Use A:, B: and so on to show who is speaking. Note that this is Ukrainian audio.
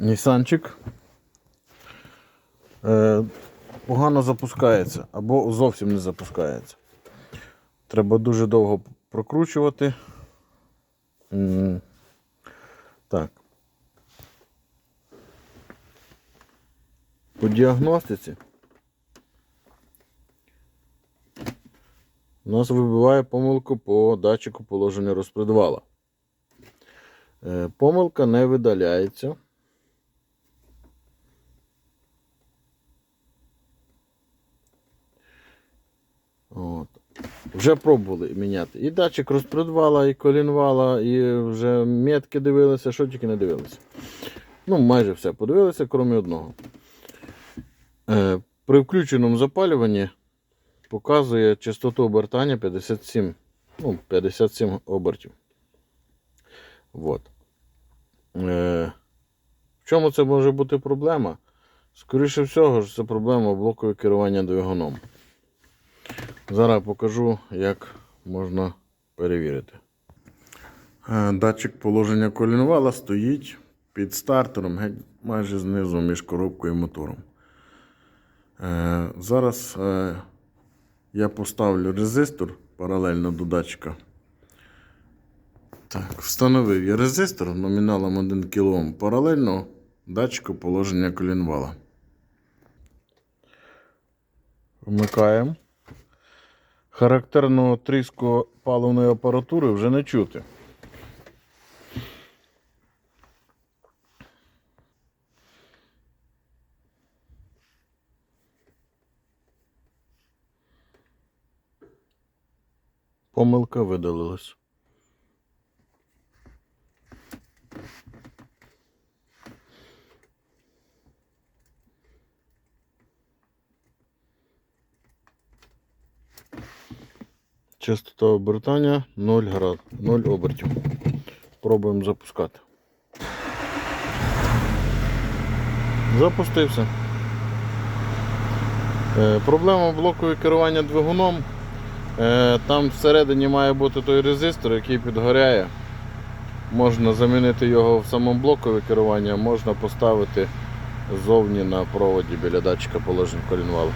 A: Нісанчик е, погано запускається або зовсім не запускається. Треба дуже довго прокручувати. Так. По діагностиці у нас вибиває помилку по датчику положення розпредвала. Е, Помилка не видаляється. От. Вже пробували міняти. І датчик розпредвала, і колінвала, і вже метки дивилися, що тільки не дивилися. Ну, майже все подивилися, крім одного. Е, при включеному запалюванні показує частоту обертання 57, ну, 57 обертів. Вот. Е, в чому це може бути проблема? Скоріше всього, це проблема блокового керування двигуном. Зараз покажу, як можна перевірити. Е, Датчик положення колінвала стоїть під стартером, геть майже знизу між коробкою і мотором. Е, Зараз е, я поставлю резистор паралельно до датчика. Так, встановив я резистор номіналом 1 кОм паралельно датчику положення колінвала. Вмикаємо. Характерного тріску паливної апаратури вже не чути. Помилка видалилась. Частота обертання 0 град, 0 обертів. Пробуємо запускати. Запустився. Е, проблема блокового керування двигуном. Е, там всередині має бути той резистор, який підгоряє. Можна замінити його в самому блокове керування, можна поставити ззовні на проводі біля датчика положення колінвалу.